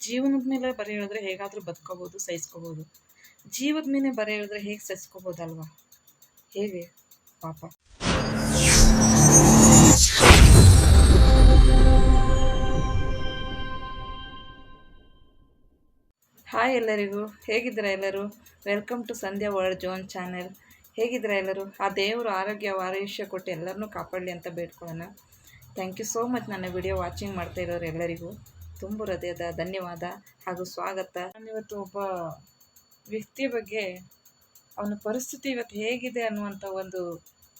ಜೀವನದ ಮೇಲೆ ಬರೆ ಹೇಳಿದ್ರೆ ಹೇಗಾದರೂ ಬದುಕೋಬೋದು, ಸಹಿಸ್ಕೋಬೋದು. ಜೀವದ ಮೇಲೆ ಬರೆ ಹೇಳಿದ್ರೆ ಹೇಗೆ ಸಹಿಸ್ಕೋಬೋದಲ್ವಾ? ಹೇಗೆ? ಪಾಪ. ಹಾಯ್ ಎಲ್ಲರಿಗೂ. ಹೇಗಿದ್ದೀರಾ ಎಲ್ಲರೂ? Welcome to Sandhya world zone channel ಹೇಗಿದ್ದೀರಾ ಎಲ್ಲರೂ? ಆ ದೇವರು ಆರೋಗ್ಯ ಆರೋಗ್ಯ ಕೊಟ್ಟು ಎಲ್ಲರನ್ನೂ ಕಾಪಾಡಲಿ ಅಂತ ಬೇಡ್ಕೊಳ್ಳೋಣ. ಥ್ಯಾಂಕ್ ಯು ಸೋ ಮಚ್ ನನ್ನ ವಿಡಿಯೋ ವಾಚಿಂಗ್ ಮಾಡ್ತಾ ಇರೋರು ಎಲ್ಲರಿಗೂ. ತುಂಬ ಹೃದಯದ ಧನ್ಯವಾದ ಹಾಗೂ ಸ್ವಾಗತ. ನಾನಿವತ್ತು ಒಬ್ಬ ವ್ಯಕ್ತಿಯ ಬಗ್ಗೆ ಅವನ ಪರಿಸ್ಥಿತಿ ಇವತ್ತು ಹೇಗಿದೆ ಅನ್ನುವಂಥ ಒಂದು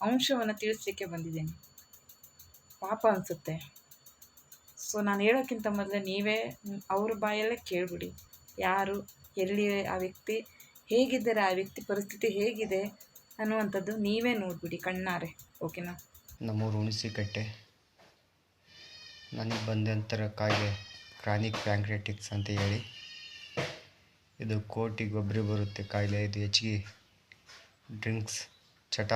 ಅಂಶವನ್ನು ತಿಳಿಸ್ಲಿಕ್ಕೆ ಬಂದಿದ್ದೀನಿ. ಪಾಪ ಅನಿಸುತ್ತೆ. ಸೊ ನಾನು ಹೇಳೋಕ್ಕಿಂತ ಮೊದಲೇ ನೀವೇ ಅವ್ರ ಬಾಯಲ್ಲೇ ಕೇಳಿಬಿಡಿ. ಯಾರು, ಎಲ್ಲಿ ಆ ವ್ಯಕ್ತಿ ಹೇಗಿದ್ದಾರೆ, ಆ ವ್ಯಕ್ತಿ ಪರಿಸ್ಥಿತಿ ಹೇಗಿದೆ ಅನ್ನುವಂಥದ್ದು ನೀವೇ ನೋಡಿಬಿಡಿ ಕಣ್ಣಾರೆ, ಓಕೆನಾ? ನಮ್ಮೂರು ಹುಣಸಿಕಟ್ಟೆ. ನನಗೆ ಬಂದಂಥರ ಕಾಯಿಲೆ ಕ್ರಾನಿಕ್ ಪ್ಯಾಂಕ್ರೆಟಿಕ್ಸ್ ಅಂತ ಹೇಳಿ. ಇದು ಕೋಟಿಗೆ ಒಬ್ಬರಿಗೆ ಬರುತ್ತೆ ಕಾಯಿಲೆ. ಇದು ಹೆಚ್ಚಿಗೆ ಡ್ರಿಂಕ್ಸ್ ಚಟ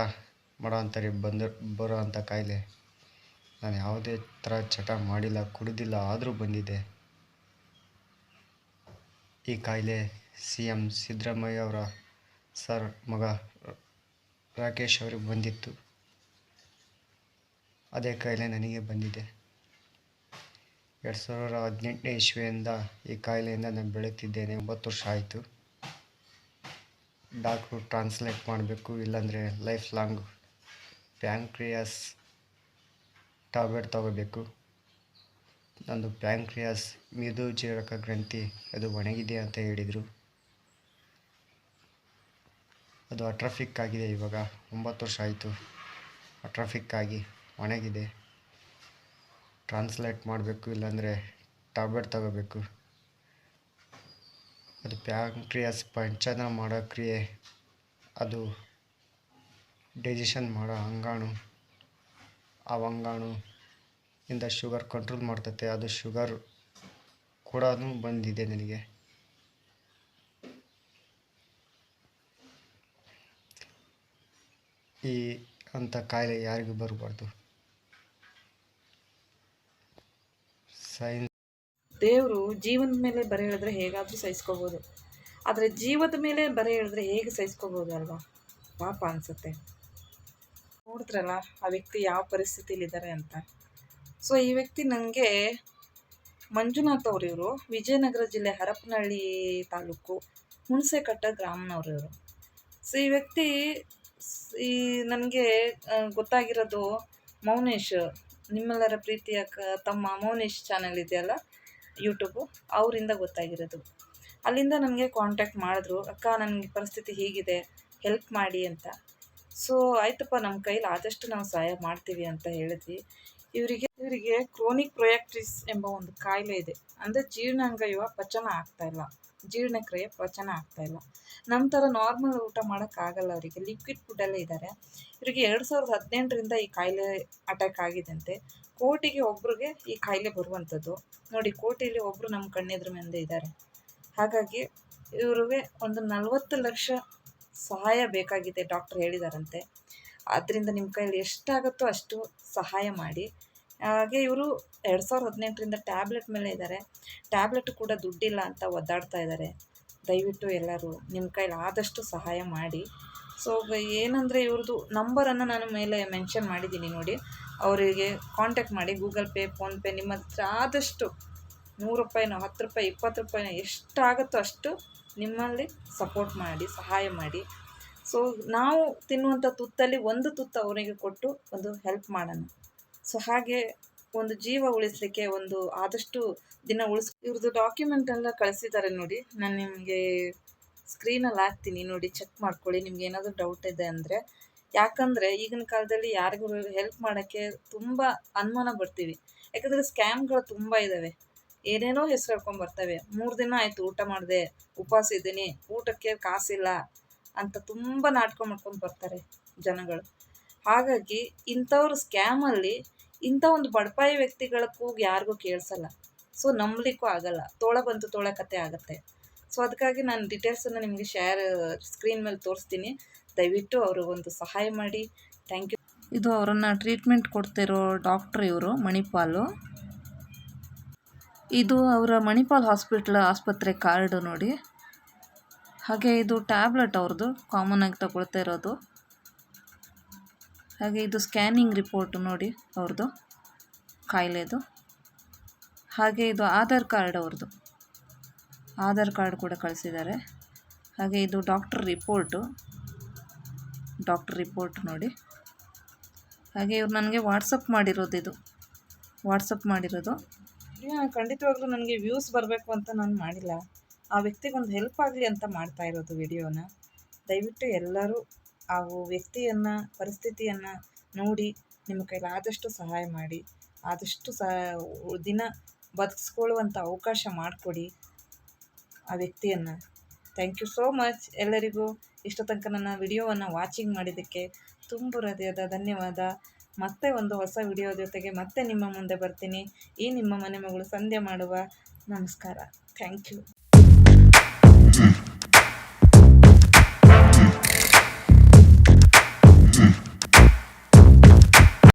ಮಾಡೋ ಅಂಥವ್ರಿಗೆ ಬಂದ ಬರೋ ಅಂಥ ಕಾಯಿಲೆ. ನಾನು ಯಾವುದೇ ಥರ ಚಟ ಮಾಡಿಲ್ಲ, ಕುಡಿದಿಲ್ಲ, ಆದರೂ ಬಂದಿದೆ. ಈ ಕಾಯಿಲೆ ಸಿ ಎಂ ಸಿದ್ದರಾಮಯ್ಯ ಅವರ ಸರ್ ಮಗ ರಾಕೇಶ್ ಅವರಿಗೆ ಬಂದಿತ್ತು. ಅದೇ ಕಾಯಿಲೆ ನನಗೆ ಬಂದಿದೆ. ಎರಡು ಸಾವಿರ ಹದಿನೆಂಟನೇ ಇಸ್ವಿಯಿಂದ ಈ ಕಾಯಿಲೆಯಿಂದ ನಾನು ಬೆಳೀತಿದ್ದೇನೆ. ಒಂಬತ್ತು ವರ್ಷ ಆಯಿತು. ಡಾಕ್ಟ್ರು ಟ್ರಾನ್ಸ್ಲೇಟ್ ಮಾಡಬೇಕು, ಇಲ್ಲಾಂದರೆ ಲೈಫ್ ಲಾಂಗ್ ಪ್ಯಾಂಕ್ರಿಯಾಸ್ ಟ್ಯಾಬ್ಲೆಟ್ ತಗೋಬೇಕು. ನಂದು ಪ್ಯಾಂಕ್ರಿಯಾಸ್ ಮಿದುಜೀರಕ ಗ್ರಂಥಿ, ಅದು ಒಣಗಿದೆ ಅಂತ ಹೇಳಿದರು. ಅದು ಅಟ್ರಫಿಕ್ ಆಗಿದೆ ಇವಾಗ. ಒಂಬತ್ತು ವರ್ಷ ಆಯಿತು. ಅಟ್ರಫಿಕ್ ಆಗಿ ಒಣಗಿದೆ. ಟ್ರಾನ್ಸ್ಲೇಟ್ ಮಾಡಬೇಕು, ಇಲ್ಲಾಂದರೆ ಟ್ಯಾಬ್ಲೆಟ್ ತಗೋಬೇಕು. ಅದು ಪ್ಯಾಂಕ್ರಿಯಾಸ್ ಪಂಚನ ಮಾಡೋ ಕ್ರಿಯೆ, ಅದು ಡೈಜೆಷನ್ ಮಾಡೋ ಅಂಗಾಣು. ಆ ಅಂಗಾಣು ಇಂದ ಶುಗರ್ ಕಂಟ್ರೋಲ್ ಮಾಡ್ತೈತೆ, ಅದು ಶುಗರ್ ಕೂಡ ಬಂದಿದೆ ನನಗೆ. ಈ ಅಂಥ ಕಾಯಿಲೆ ಯಾರಿಗೂ ಬರಬಾರ್ದು. ದೇವರು ಜೀವನದ ಮೇಲೆ ಬರೆ ಹೇಳಿದ್ರೆ ಹೇಗಾದರೂ ಸಹಿಸ್ಕೋಬೋದು. ಆದರೆ ಜೀವದ ಮೇಲೆ ಬರೆ ಹೇಳಿದ್ರೆ ಹೇಗೆ ಸಹಿಸ್ಕೋಬೋದು ಅಲ್ವಾ? ಪಾಪ ಅನಿಸುತ್ತೆ. ನೋಡಿದ್ರಲ್ಲ, ಆ ವ್ಯಕ್ತಿ ಯಾವ ಪರಿಸ್ಥಿತಿಲಿದ್ದಾರೆ ಅಂತ. ಸೊ ಈ ವ್ಯಕ್ತಿ ನನಗೆ ಮಂಜುನಾಥ್ ಅವರು ಇವರು ವಿಜಯನಗರ ಜಿಲ್ಲೆ ಹರಪನಹಳ್ಳಿ ತಾಲೂಕು ಹುಣಸೆಕಟ್ಟ ಗ್ರಾಮನವರು ಇವರು ಸೊ ಈ ವ್ಯಕ್ತಿ ಈ ನನಗೆ ಗೊತ್ತಾಗಿರೋದು ಮೌನೇಶ್. ನಿಮ್ಮೆಲ್ಲರ ಪ್ರೀತಿಯ ತಮ್ಮ ಮೌನೇಶ್ ಚಾನೆಲ್ ಇದೆಯಲ್ಲ ಯೂಟ್ಯೂಬು ಅವರಿಂದ ಗೊತ್ತಾಗಿರೋದು. ಅಲ್ಲಿಂದ ನನಗೆ ಕಾಂಟ್ಯಾಕ್ಟ್ ಮಾಡಿದ್ರು, ಅಕ್ಕ, ನನಗೆ ಪರಿಸ್ಥಿತಿ ಹೀಗಿದೆ ಹೆಲ್ಪ್ ಮಾಡಿ ಅಂತ. ಸೊ ಆಯಿತಪ್ಪ ನಮ್ಮ ಕೈಲಿ ಆದಷ್ಟು ನಾವು ಸಹಾಯ ಮಾಡ್ತೀವಿ ಅಂತ ಹೇಳಿದ್ವಿ. ಇವರಿಗೆ ಇವರಿಗೆ ಕ್ರೋನಿಕ್ ಪ್ರೊಯಾಕ್ಟಿಸ್ ಎಂಬ ಒಂದು ಕಾಯಿಲೆ ಇದೆ. ಅಂದರೆ ಜೀರ್ಣಾಂಗಯುವ ಪಚನ ಆಗ್ತಾ ಇಲ್ಲ. ಜೀರ್ಣಕ್ರಿಯೆ ಪಚನ ಆಗ್ತಾ ಇಲ್ಲ. ನಮ್ಮ ಥರ ನಾರ್ಮಲ್ ಊಟ ಮಾಡೋಕ್ಕಾಗಲ್ಲ ಅವರಿಗೆ. ಲಿಕ್ವಿಡ್ ಫುಡ್ಡಲ್ಲೇ ಇದ್ದಾರೆ ಇವರಿಗೆ ಎರಡು ಸಾವಿರದ ಹದಿನೆಂಟರಿಂದ ಈ ಕಾಯಿಲೆ ಅಟ್ಯಾಕ್ ಆಗಿದಂತೆ ಕೋಟಿಗೆ ಒಬ್ರಿಗೆ ಈ ಕಾಯಿಲೆ ಬರುವಂಥದ್ದು. ನೋಡಿ ಕೋಟಿಲಿ ಒಬ್ಬರು ನಮ್ಮ ಕಣ್ಣೆದ್ರ ಮುಂದೆ ಇದ್ದಾರೆ. ಹಾಗಾಗಿ ಇವ್ರಿಗೆ ಒಂದು ನಲವತ್ತು ಲಕ್ಷ ಸಹಾಯ ಬೇಕಾಗಿದೆ ಡಾಕ್ಟರ್ ಹೇಳಿದಾರಂತೆ. ಆದ್ದರಿಂದ ನಿಮ್ಮ ಕೈಯಲ್ಲಿ ಎಷ್ಟಾಗುತ್ತೋ ಅಷ್ಟು ಸಹಾಯ ಮಾಡಿ. ಹಾಗೆ ಇವರು ಎರಡು ಸಾವಿರದ ಹದಿನೆಂಟರಿಂದ ಟ್ಯಾಬ್ಲೆಟ್ ಮೇಲೆ ಇದ್ದಾರೆ ಟ್ಯಾಬ್ಲೆಟ್ ಕೂಡ ದುಡ್ಡಿಲ್ಲ ಅಂತ ಒದ್ದಾಡ್ತಾ ಇದ್ದಾರೆ ದಯವಿಟ್ಟು ಎಲ್ಲರೂ ನಿಮ್ಮ ಕೈಲಿ ಆದಷ್ಟು ಸಹಾಯ ಮಾಡಿ. ಸೊ ಏನಂದರೆ ಇವ್ರದ್ದು ನಂಬರನ್ನು ನಾನು ಮೇಲೆ ಮೆನ್ಷನ್ ಮಾಡಿದ್ದೀನಿ ನೋಡಿ. ಅವರಿಗೆ ಕಾಂಟ್ಯಾಕ್ಟ್ ಮಾಡಿ ಗೂಗಲ್ ಪೇ ಫೋನ್ಪೇ ನಿಮ್ಮ ಹತ್ರ ಆದಷ್ಟು ನೂರು ರೂಪಾಯಿನೋ, ಹತ್ತು ರೂಪಾಯಿ, ಇಪ್ಪತ್ತು ರೂಪಾಯಿನೋ ಎಷ್ಟಾಗುತ್ತೋ ಅಷ್ಟು ನಿಮ್ಮಲ್ಲಿ ಸಪೋರ್ಟ್ ಮಾಡಿ, ಸಹಾಯ ಮಾಡಿ. ಸೊ ನಾವು ತಿನ್ನುವಂಥ ತುತ್ತಲ್ಲಿ ಒಂದು ತುತ್ತು ಅವರಿಗೆ ಕೊಟ್ಟು ಒಂದು ಹೆಲ್ಪ್ ಮಾಡೋಣ. ಸೊ ಹಾಗೆ ಒಂದು ಜೀವ ಉಳಿಸ್ಲಿಕ್ಕೆ ಒಂದು ಆದಷ್ಟು ದಿನ ಉಳಿಸ್ ಇವ್ರದ್ದು ಡಾಕ್ಯುಮೆಂಟ್ ಎಲ್ಲ ಕಳಿಸಿದ್ದಾರೆ ನೋಡಿ. ನಾನು ನಿಮಗೆ ಸ್ಕ್ರೀನಲ್ಲಿ ಹಾಕ್ತೀನಿ ನೋಡಿ ಚೆಕ್ ಮಾಡ್ಕೊಳ್ಳಿ. ನಿಮ್ಗೆ ಏನಾದರೂ ಡೌಟ್ ಇದೆ ಅಂದರೆ. ಯಾಕಂದರೆ ಈಗಿನ ಕಾಲದಲ್ಲಿ ಯಾರಿಗೂ ಹೆಲ್ಪ್ ಮಾಡೋಕ್ಕೆ ತುಂಬ ಅನುಮಾನ ಬರ್ತೀವಿ. ಯಾಕಂದರೆ ಸ್ಕ್ಯಾಮ್ಗಳು ತುಂಬ ಇದ್ದಾವೆ ಏನೇನೋ ಹೆಸರು ಹೇಳ್ಕೊಂಡು ಬರ್ತವೆ. ಮೂರು ದಿನ ಆಯಿತು ಊಟ ಮಾಡಿದೆ, ಉಪವಾಸ ಇದ್ದೀನಿ, ಊಟಕ್ಕೆ ಕಾಸಿಲ್ಲ. ಅಂತ ತುಂಬ ನಾಟಕ ಮಾಡ್ಕೊಂಡು ಬರ್ತಾರೆ ಜನಗಳು. ಹಾಗಾಗಿ ಇಂಥವ್ರ ಸ್ಕ್ಯಾಮಲ್ಲಿ ಇಂಥ ಒಂದು ಬಡಪಾಯಿ ವ್ಯಕ್ತಿಗಳ ಕೂಗಿ ಯಾರಿಗೂ ಕೇಳಿಸಲ್ಲ. ಸೊ ನಂಬಲಿಕ್ಕೂ ಆಗಲ್ಲ. ತೋಳ ಬಂತು ತೋಳ ಕತೆ ಆಗುತ್ತೆ. ಸೊ ಅದಕ್ಕಾಗಿ ನಾನು ಡೀಟೇಲ್ಸನ್ನು ನಿಮಗೆ ಶೇರ್ ಸ್ಕ್ರೀನ್ ಮೇಲೆ ತೋರಿಸ್ತೀನಿ. ದಯವಿಟ್ಟು ಅವರು ಒಂದು ಸಹಾಯ ಮಾಡಿ. ಥ್ಯಾಂಕ್ ಯು ಇದು ಅವರನ್ನು ಟ್ರೀಟ್ಮೆಂಟ್ ಕೊಡ್ತಿರೋ ಡಾಕ್ಟ್ರ್ ಇವರು, ಮಣಿಪಾಲು. ಇದು ಅವರ ಮಣಿಪಾಲ್ ಹಾಸ್ಪಿಟ್ಲ್ ಆಸ್ಪತ್ರೆ ಕಾರ್ಡು ನೋಡಿ. ಹಾಗೆ ಇದು ಟ್ಯಾಬ್ಲೆಟ್ ಅವ್ರದ್ದು ಕಾಮನ್ ಆಗಿ ತಗೊಳ್ತಾ ಇರೋದು. ಹಾಗೆ ಇದು ಸ್ಕ್ಯಾನಿಂಗ್ ರಿಪೋರ್ಟ್ ನೋಡಿ ಅವ್ರದ್ದು, ಕಾಯಿಲೆದು. ಹಾಗೆ ಇದು ಆಧಾರ್ ಕಾರ್ಡ್ ಅವ್ರದ್ದು. ಆಧಾರ್ ಕಾರ್ಡ್ ಕೂಡ ಕಳಿಸಿದ್ದಾರೆ. ಹಾಗೆ ಇದು ಡಾಕ್ಟರ್ ರಿಪೋರ್ಟು ಡಾಕ್ಟರ್ ರಿಪೋರ್ಟ್ ನೋಡಿ. ಹಾಗೆ ಇವ್ರು ನನಗೆ ವಾಟ್ಸಪ್ ಮಾಡಿರೋದು ಇದು. ವಾಟ್ಸಪ್ ಮಾಡಿರೋದು. ಖಂಡಿತವಾಗ್ಲೂ ನನಗೆ ವ್ಯೂಸ್ ಬರಬೇಕು ಅಂತ ನಾನು ಮಾಡಿಲ್ಲ. ಆ ವ್ಯಕ್ತಿಗೊಂದು ಹೆಲ್ಪ್ ಆಗಲಿ ಅಂತ ಮಾಡ್ತಾ ಇರೋದು ವಿಡಿಯೋನ ದಯವಿಟ್ಟು ಎಲ್ಲರೂ ಆ ವ್ಯಕ್ತಿಯನ್ನು, ಪರಿಸ್ಥಿತಿಯನ್ನು ನೋಡಿ, ನಿಮ್ಮ ಕೈಲಾದಷ್ಟು ಸಹಾಯ ಮಾಡಿ, ಆದಷ್ಟು ಸಹ ದಿನ ಬದುಕಿಸ್ಕೊಳ್ಳುವಂಥ ಅವಕಾಶ ಮಾಡಿಕೊಡಿ ಆ ವ್ಯಕ್ತಿಯನ್ನು. ಥ್ಯಾಂಕ್ ಯು ಸೋ ಮಚ್ ಎಲ್ಲರಿಗೂ. ಇಷ್ಟ ತನಕ ನನ್ನ ವಿಡಿಯೋವನ್ನು ವಾಚಿಂಗ್ ಮಾಡಿದ್ದಕ್ಕೆ ತುಂಬ ಹೃದಯದ ಧನ್ಯವಾದ. ಮತ್ತೆ ಒಂದು ಹೊಸ ವಿಡಿಯೋ ಜೊತೆಗೆ ಮತ್ತೆ ನಿಮ್ಮ ಮುಂದೆ ಬರ್ತೀನಿ. ಈ ನಿಮ್ಮ ಮನೆ ಮಗಳು ಸಂಧ್ಯೆ ಮಾಡುವ. ನಮಸ್ಕಾರ. Thank you